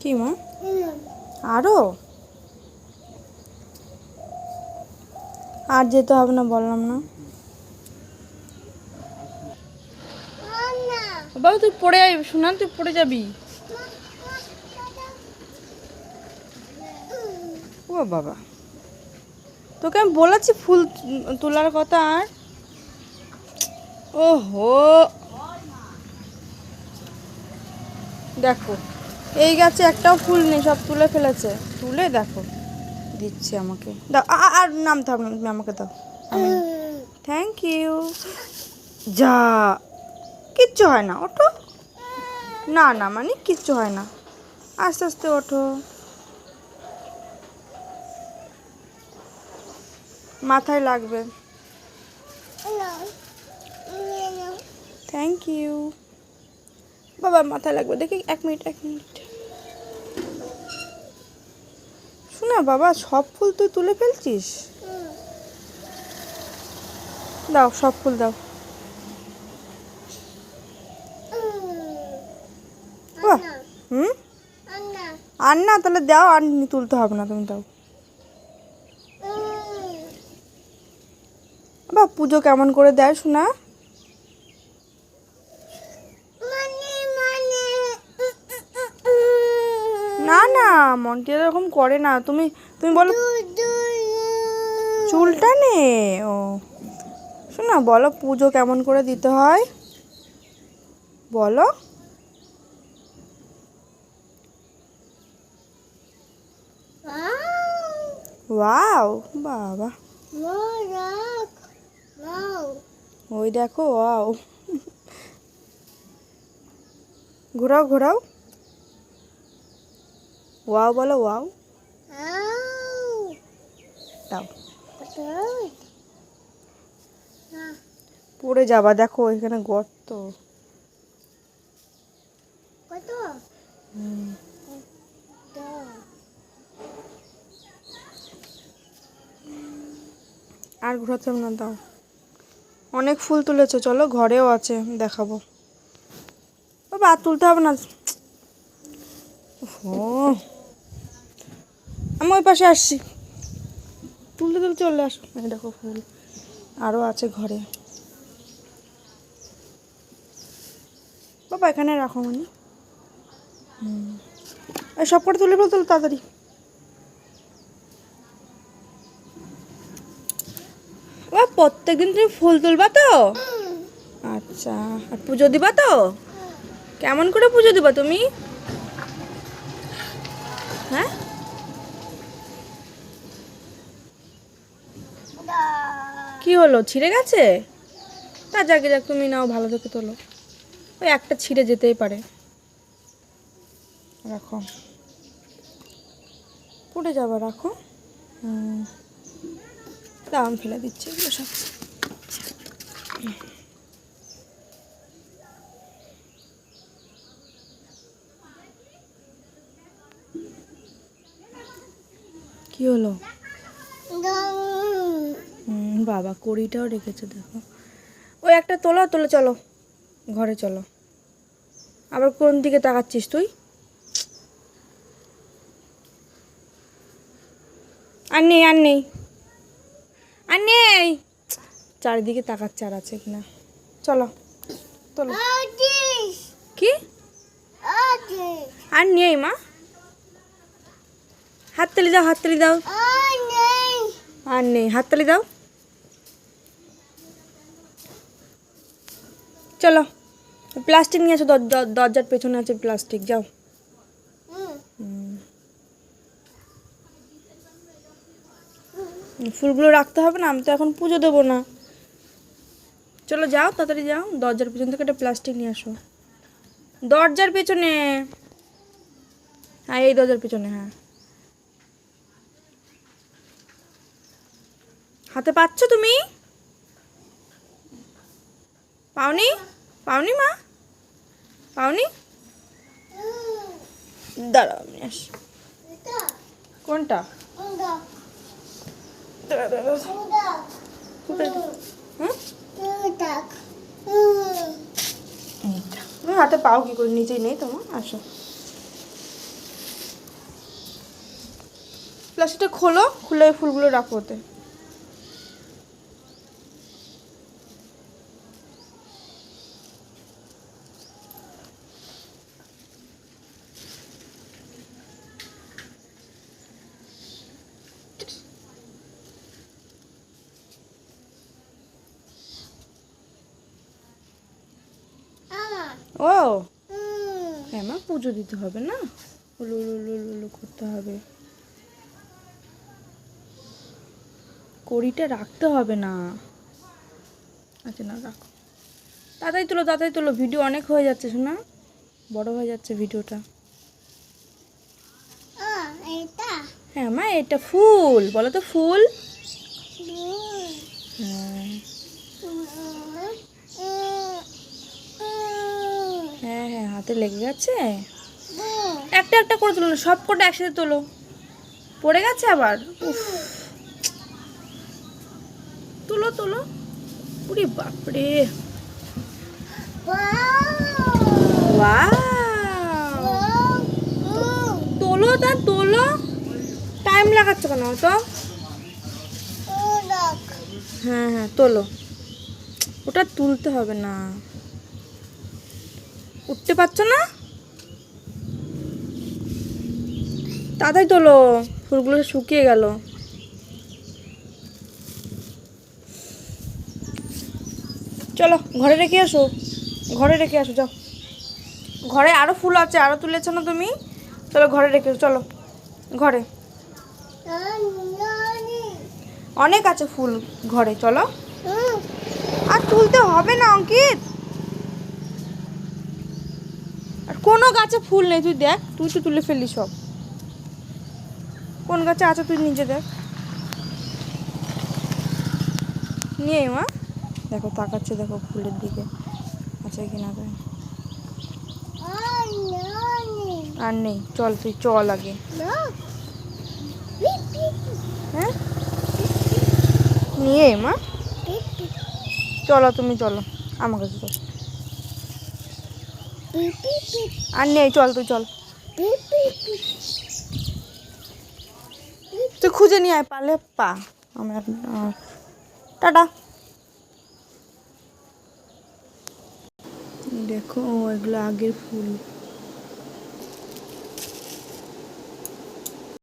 কি মা? আরও আর? যেতে হবে না বললাম না। বাবা তুই পড়ে যাবি শোনা তুই পড়ে যাবি। ও বাবা। তোকে আমি বলেছি ফুল তোলার কথা আর? ওহো। দেখো। এই গাছে একটাও ফুল নেই সব তুলে ফেলেছে। তুলে দেখো। দিচ্ছে আমাকে। দাও আর নামতে হবে না তুমি আমাকে দাও। থ্যাংক ইউ যা। কিচ্ছু হয় না ওঠো। না না মানে কিচ্ছু হয় না। আস্তে আস্তে ওঠো। মাথায় লাগবে। থ্যাংক ইউ বাবা মাথায় লাগবে। দেখি এক মিনিট এক মিনিট। শোনা বাবা, সব ফুল তুই তুলে ফেলছিস? দাও, সব ফুল দাও। হুম? আর না তাহলে দাও, আর তুলতে হবে না, তুমি দাও। বা পুজো কেমন করে দেয় শোনা না না মন্টি এরকম করে না। তুমি তুমি বলো। চুলটা নে। ও। শোনা বলো পুজো কেমন করে দিতে হয়? বলো। ওয়াও। বাবা। ওই দেখো ওয়াও। ঘোরাও ঘোরাও। ওয়াও বলো ওয়াও দাও। পড়ে যাবা দেখো এখানে গর্ত। কত? আর ঘোরাতে না দাও। অনেক ফুল তুলেছো চলো ঘরেও আছে দেখাবো। বাবা আর তুলতে হবে না। ও আমি ওই পাশে আসছি। তুলতে তুলতে চলে আসো। এই দেখো ফুল আরও আছে ঘরে। বাবা এখানে রাখো মানে। হুম। এই সব করে তুলে ফেলো তুলো তাড়াতাড়ি। ও প্রত্যেকদিন তুমি ফুল তুলবা তো? আচ্ছা আর পুজো দিবা তো? কেমন করে পুজো দিবা তুমি? কি হলো? ছিঁড়ে গেছে? তা যাকে, যাক, তুমি নাও, ভালো থেকে তোলো। ওই একটা ছিঁড়ে যেতেই পারে। রাখো। পড়ে যাবা, রাখো। দাম ফেলে দিচ্ছে, এগুলো সব। কি হলো? বাবা কড়িটাও রেখেছে দেখো। ওই একটা তোলো তোলে চলো। ঘরে চলো। আবার কোন দিকে তাকাচ্ছিস তুই? আর নেই আর নেই। আর নেই। চারিদিকে তাকাচ্ছে আর আছে কিনা। চলো চলো কি? আর নেই মা। হাততালি দাও হাততালি দাও। আর নেই হাততালি দাও। চলো প্লাস্টিক নিয়ে আসো দর- দর- দরজার পেছনে আছে প্লাস্টিক যাও। ফুলগুলো রাখতে হবে না, আমি তো এখন পুজো দেবো না। চলো যাও, তাড়াতাড়ি যাও, দরজার পেছন থেকে একটা প্লাস্টিক নিয়ে আসো। দরজার পেছনে। হ্যাঁ এই দরজার পেছনে হ্যাঁ। হাতে পাচ্ছ তুমি? পাওনি? পাওনি মা? পাওনি? দাঁড়াও আমি আসি। কোনটা? হাতে পাও কি করে? নিচেই নেই তোমার? আসো। প্লাস্টিকটা খোলো, খুলে ফুলগুলো রাখো ওতে। ও। হ্যাঁ মা পুজো দিতে হবে না? উলু করতে হবে। কড়িটা রাখতে হবে না। আচ্ছা না রাখো। তাড়াতাড়ি তোলো তাড়াতাড়ি তোলো। ভিডিও অনেক হয়ে যাচ্ছে শোনা। বড় হয়ে যাচ্ছে ভিডিওটা। হ্যাঁ মা এটা ফুল। বলো তো ফুল হ্যাঁ হ্যাঁ হ্যাঁ হাতে লেগে গেছে? একটা একটা করে তোলো সব কটা একসাথে তোলো। পড়ে গেছে আবার? উফ। তোলো তোলো। উরি বাপরে। তোলো তা তোলো। টাইম লাগাচ্ছ কেন তো? হ্যাঁ হ্যাঁ তোলো। ওটা তুলতে হবে না। উঠতে পারছ না? তাড়াতাড়ি তোলো ফুলগুলো শুকিয়ে গেল। চলো ঘরে রেখে আসো। ঘরে রেখে আসো যাও। ঘরে আরও ফুল আছে আরও তুলেছো না তুমি? চলো ঘরে রেখে চলো। ঘরে। অনেক আছে ফুল ঘরে চলো। আর তুলতে হবে না অঙ্কিত আর কোনো গাছে ফুল নেই, তুই দেখ, তুই তো তুলে ফেললি সব। কোন গাছে আছে তুই নিজে দেখ। নিয়ে মা। দেখো, তাকাচ্ছে, দেখো ফুলের দিকে। আছে কিনা দেখ আর নেই, চল তুই, চল আগে। হ্যাঁ? নিয়ে মা। চলো তুমি, চলো। আমার কাছে আর নেই, চল তুই চল। তুই খুঁজে নিয়ে আয়, পালে পা। আমি আর আর- টাটা। দেখো এগুলো আগের ফুল।